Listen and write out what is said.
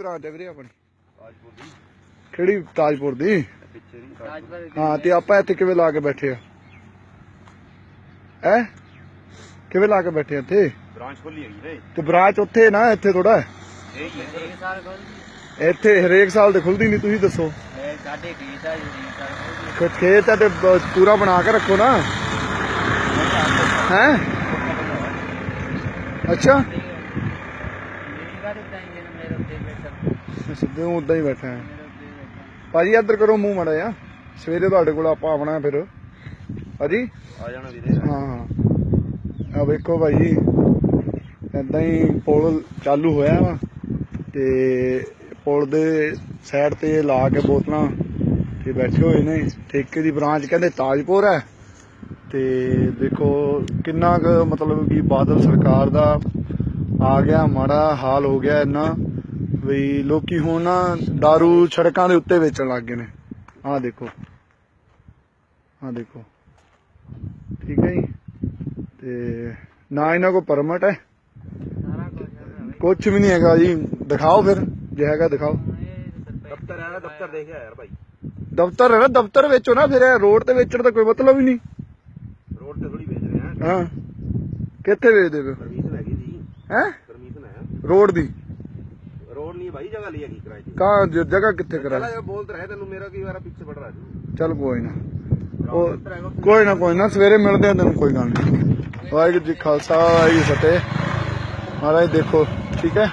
Branch ਹੈ ਵੀਰੇ ਆਪਣੀ। ਤਾਜਪੁਰ ਦੀ। ਕਿਹੜੀ ਤਾਜਪੁਰ ਦੀ? ਹਾਂ ਤੇ ਆਪਾਂ ਇੱਥੇ ਕਿਵੇਂ ਲਾ ਕੇ ਬੈਠੇ ਆ? ਹੈ? ਕਿਵੇਂ ਲਾ ਕੇ ਬੈਠੇ ਆ ਇੱਥੇ? ਬ੍ਰਾਂਚ ਖੋਲੀ ਹੈਗੀ ਰੇ ਤੇ ਬ੍ਰਾਂਚ ਉੱਥੇ ਨਾ ਇੱਥੇ ਥੋੜਾ ਇੱਥੇ ਹਰੇਕ ਸਾਲ ਤੇ ਖੁੱਲਦੀ ਨਹੀਂ ਤੁਸੀਂ ਦੱਸੋ। ਸਾਡੇ ਖੇਤ ਆ ਜੀ ਖੇਤ ਤੇ ਪੂਰਾ ਬਣਾ ਕੇ ਰੱਖੋ ਨਾ। ਹੈ? ਅੱਛਾ। ਮੇਰਾ ਤੇ ਤਾਂ ਇਹ ਮੇਰੇ ਉੱਤੇ ਬੈਠਾ ਸਿੱਧੇ ਉਦਾਂ ਹੀ ਬੈਠਾ ਹੈ ਮੇਰੇ ਉੱਤੇ ਬੈਠਾ ਭਾਜੀ ਇੱਧਰ ਕਰੋ ਮੂੰਹ ਮੜਾ ਜਾ ਸਵੇਰੇ ਤੁਹਾਡੇ ਕੋਲ ਆਪਾਂ ਆਉਣਾ ਫਿਰ। ਭਾਜੀ? ਆ ਜਾਣਾ ਵੀਰੇ। ਹਾਂ ਹਾਂ। ਆ ਵੇਖੋ ਭਾਈ ਏਦਾਂ ਹੀ ਪੁਲ ਚਾਲੂ ਹੋਇਆ ਵਾ ਤੇ ਪੁਲ ਦੇ ਸਾਈਡ ਤੇ ਲਾ ਕੇ ਬੋਤਲਾਂ ਤੇ ਬੈਠੇ ਹੋਏ ਨੇ। ਠੇਕੇ ਦੀ ਬ੍ਰਾਂਚ ਕਹਿੰਦੇ ਤਾਜਪੁਰ ਹੈ। ਤੇ ਦੇਖੋ ਕਿੰਨਾ ਕੁ ਮਤਲਬ ਕਿ ਬਾਦਲ ਸਰਕਾਰ ਦਾ ਆ ਗਿਆ ਮਾੜਾ ਹਾਲ ਹੋ ਗਿਆ ਇੰਨਾ ਵੀ ਲੋਕੀ ਹੁਣ ਨਾ दारू ਸੜਕਾਂ ਦੇ ਉੱਤੇ ਵੇਚਣ ਲੱਗ ਗਏ ਨੇ। ਆਹ ਦੇਖੋ। ਆਹ ਦੇਖੋ। ਠੀਕ ਹੈ ਜੀ? ਤੇ ਨਾ ਇਹਨਾਂ ਕੋ ਪਰਮਿਟ ਹੈ? ਕੁਝ ਹੈ ਵੀ ਨਹੀਂ ਹੈਗਾ ਜੀ। ਦਿਖਾਓ ਫਿਰ ਜੇ ਹੈਗਾ ਦਿਖਾਓ। ਦਫ਼ਤਰ ਹੈ ਨਾ ਦਫ਼ਤਰ ਦੇਖਿਆ ਯਾਰ ਭਾਈ। ਦਫ਼ਤਰ ਹੈ ਨਾ ਦਫ਼ਤਰ ਵੇਚੋ ਨਾ ਫਿਰ ਰੋਡ ਤੇ ਵੇਚਣ ਦਾ ਕੋਈ ਮਤਲਬ ਹੀ ਨਹੀਂ। ਰੋਡ ਤੇ ਥੋੜੀ ਵੇਚ ਰਹੇ ਆ। ਹਾਂ। ਕਿੱਥੇ ਵੇਚਦੇ ਪਏ ਹੈ? ਪਰਮਿਸ਼ਨ ਹੈ। ਰੋਡ ਦੀ। ਰੋਡ ਨਹੀਂ ਭਾਈ ਜਗ੍ਹਾ ਲਈ ਹੈਗੀ ਕਿਰਾਏ ਕਹਾਂ ਜ- ਜਗ੍ਹਾ ਕਿੱਥੇ ਕਰਾ ਚਲਾ ਬੋਲ ਤੇ ਰਹੇ ਤੈਨੂੰ ਮੇਰਾ ਕੀ ਵਾਰਾ ਪਿੱਛੇ ਪੜ ਰਹਾ ਚੱਲ ਕੋਈ ਨਾ। ਕੋਈ ਨਾ ਕੋਈ ਨਾ ਸਵੇਰੇ ਮਿਲਦੇ ਆ ਤੈਨੂੰ ਕੋਈ ਗੱਲ ਨਹੀਂ। ਵਾਹਿਗੁਰੂ ਜੀ ਕਾ ਖਾਲਸਾ ਵਾਹਿਗੁਰੂ ਜੀ ਕੀ ਫਤਿਹ। ਮਹਾਰਾਜ ਦੇਖੋ ਠੀਕ ਹੈ?